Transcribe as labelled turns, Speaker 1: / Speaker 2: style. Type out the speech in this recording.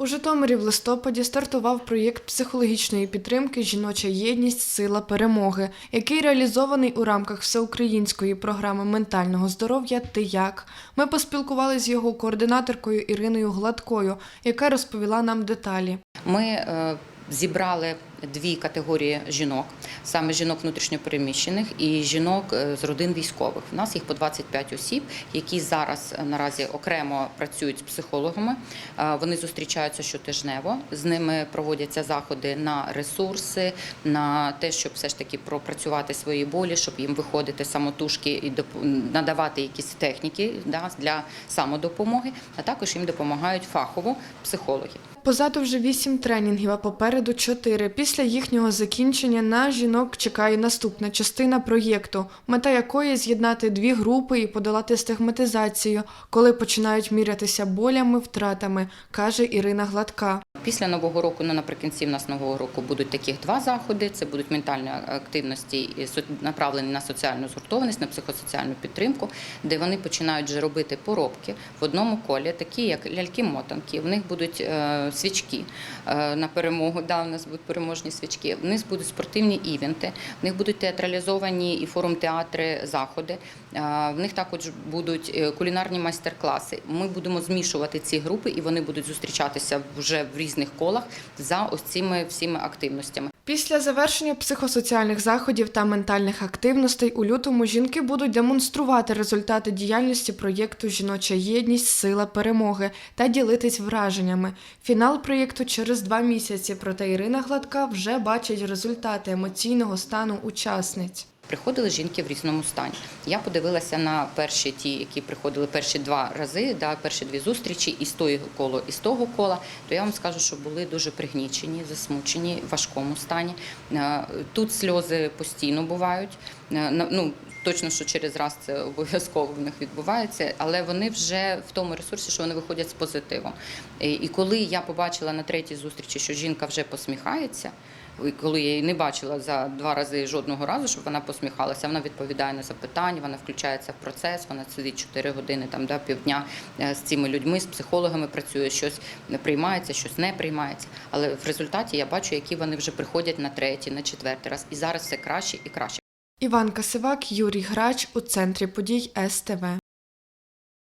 Speaker 1: У Житомирі в листопаді стартував проєкт психологічної підтримки Жіноча єдність Сила перемоги, який реалізований у рамках всеукраїнської програми ментального здоров'я Ти як. Ми поспілкувалися з його координаторкою Іриною Гладкою, яка розповіла нам деталі.
Speaker 2: Ми е, зібрали дві категорії жінок, саме жінок внутрішньопереміщених і жінок е, з родин військових. У нас їх по 25 осіб, які зараз е, наразі окремо працюють з психологами. Е, Вони зустрічаються щотижнево. З ними проводяться заходи на ресурси, на те, щоб все ж таки пропрацювати свої болі, щоб їм виходити самотужки і надавати якісь техніки для самодопомоги, а також їм допомагають фахово психологи.
Speaker 1: Позаду вже вісім тренінгів, а попереду чотири. Після їхнього закінчення на жінок чекає наступна частина проєкту, мета якої з'єднати дві групи і подолати стигматизацію, коли починають мірятися болями, втратами, каже Ірина Гладка.
Speaker 2: Після нового року, ну наприкінці в нас нового року будуть таких два заходи. Це будуть ментальні активності направлені на соціальну згуртованість, на психосоціальну підтримку, де вони починають вже робити поробки в одному колі, такі як ляльки-мотанки. В них будуть е, свічки е, на перемогу. Да, у нас будуть переможні свічки. В них будуть спортивні івенти, в них будуть театралізовані і форум театри заходи. Е, В них також будуть кулінарні майстер-класи. Ми будемо змішувати ці групи, і вони будуть зустрічатися вже в різних колах за ось цими всіми активностями.
Speaker 1: Після завершення психосоціальних заходів та ментальних активностей у лютому жінки будуть демонструвати результати діяльності проєкту Жіноча єдність Сила перемоги та ділитись враженнями. Фінал проєкту через два місяці. Проте Ірина Гладка вже бачить результати емоційного стану учасниць.
Speaker 2: Приходили жінки в різному стані. Я подивилася на перші ті, які приходили перші два рази, да, перші дві зустрічі із того кола, і з того кола. То я вам скажу, що були дуже пригнічені, засмучені, в важкому стані. Е, Тут сльози постійно бувають. Е, Ну, Точно, що через раз це обов'язково в них відбувається, але вони вже в тому ресурсі, що вони виходять з позитивом. І коли я побачила на третій зустрічі, що жінка вже посміхається, коли я її не бачила за два рази жодного разу, щоб вона посміхалася, вона відповідає на запитання, вона включається в процес, вона сидить 4 години, там да, півдня е, з цими людьми, з психологами працює, щось приймається, щось не приймається. Але в результаті я бачу, які вони вже приходять на третій, на четвертий раз, і зараз все краще і краще.
Speaker 1: Іван Касивак, Юрій Грач у центрі подій СТВ.